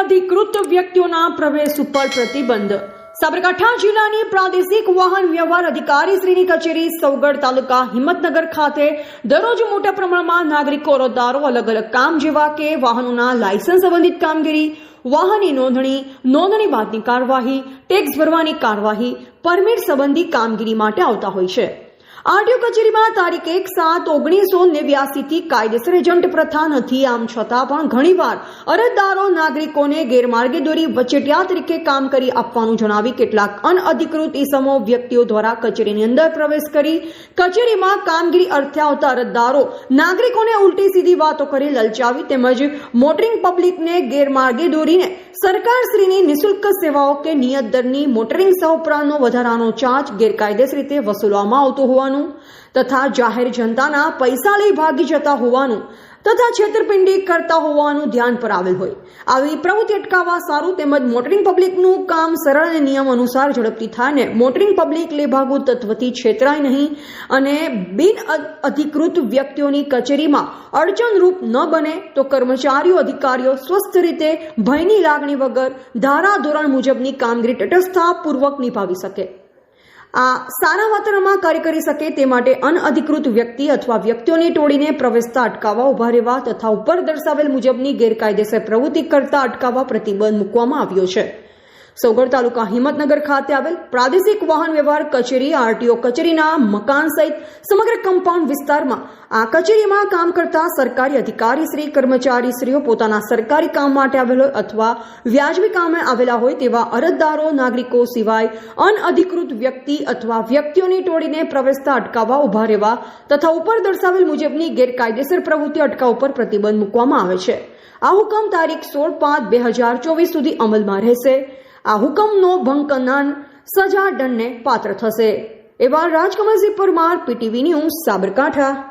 અનધિકૃત વ્યક્તિઓના પ્રવેશ ઉપર પ્રતિબંધ. સાબરકાંઠા જિલ્લાની પ્રાદેશિક વાહન વ્યવહાર અધિકારી શ્રીની કચેરી સૌગઢ તાલુકા હિંમતનગર ખાતે દરરોજ મોટા પ્રમાણમાં નાગરિકો અરજદારો અલગ અલગ કામ જેવા કે વાહનોના લાયસન્સ સંબંધિત કામગીરી, વાહનની નોંધણી નોંધણી બાદની કાર્યવાહી ટેક્સ ભરવાની કાર્યવાહી પરમિટ સંબંધી કામગીરી માટે આવતા હોય છે. આરટીઓ કચેરીમાં તારીખ એક સાત ઓગણીસો નેવ્યાસીથી કાયદેસર એજન્ટ પ્રથા નથી. આમ છતાં પણ ઘણીવાર અરજદારો નાગરિકોને ગેરમાર્ગે દોરી વચેટિયા તરીકે કામ કરી આપવાનું જણાવી કેટલાક અનઅધિકૃત ઇસમો વ્યક્તિઓ દ્વારા કચેરીની અંદર પ્રવેશ કરી કચેરીમાં કામગીરી અર્થે આવતા અરજદારો નાગરિકોને ઉલટી સીધી વાતો કરી લલચાવી તેમજ મોટરિંગ પબ્લિકને ગેરમાર્ગે દોરીને સરકારશ્રીની નિશુલ્ક સેવાઓ કે નિયત દરની મોટરિંગ સહ ઉપરાંતનો વધારાનો ચાર્જ ગેરકાયદેસર રીતે વસૂલવામાં આવતો હોવાનું તથા જાહેર જનતાના પૈસા લઈ ભાગી જતા હોવાનું તથા છેતરપિંડી કરતા હોવાનું ધ્યાન પર આવેલ હોય. આવી પ્રવૃત્તિ અટકાવવા સારું તેમજ મોટરિંગ પબ્લિકનું કામ સરળ અને નિયમ અનુસાર ઝડપથી થાય ને મોટરિંગ પબ્લિક લેભાગુ તત્વથી છેતરાય નહીં અને બિન અધિકૃત વ્યક્તિઓની કચેરીમાં અડચણરૂપ ન બને તો કર્મચારીઓ, અધિકારીઓ સ્વસ્થ રીતે ભયની લાગણી વગર ધારા ધોરણ મુજબની કામગીરી તટસ્થતાપૂર્વક નિભાવી શકે. આ સારા વાતાવરણમાં કાર્ય કરી શકે તે માટે અનઅધિકૃત વ્યક્તિ અથવા વ્યક્તિઓની ટોળીને પ્રવેશતા અટકાવવા ઊભા રહેવા તથા ઉપર દર્શાવેલ મુજબની ગેરકાયદેસર પ્રવૃત્તિ કરતા અટકાવવા પ્રતિબંધ મૂકવામાં આવ્યો છે. સૌગડ તાલુકા હિંમતનગર ખાતે આવેલ પ્રાદેશિક વાહન વ્યવહાર કચેરી, આરટીઓ કચેરીના મકાન સહિત સમગ્ર કમ્પાઉન્ડ વિસ્તારમાં આ કચેરીમાં કામ કરતા સરકારી અધિકારી શ્રી, કર્મચારી શ્રીઓ પોતાના સરકારી કામ માટે આવેલો અથવા વ્યાજબી કામે આવેલા હોય તેવા અરજદારો, નાગરિકો સિવાય અનઅધિકૃત વ્યક્તિ અથવા વ્યક્તિઓની ટોળીને પ્રવેશતા અટકાવવા ઊભા રહેવા તથા ઉપર દર્શાવેલ મુજબની ગેરકાયદેસર પ્રવૃત્તિ અટકાવ પર પ્રતિબંધ મૂકવામાં આવે છે. આ હુકમ તારીખ સોળ પાંચ બે હજાર ચોવીસ સુધી અમલમાં રહેશે. આ હુકમનો ભંગ કરનાર સજા દંડને પાત્ર થશે. એવા રાજકમલસિંહ પરમાર પીટીવી ન્યૂઝ સાબરકાંઠા.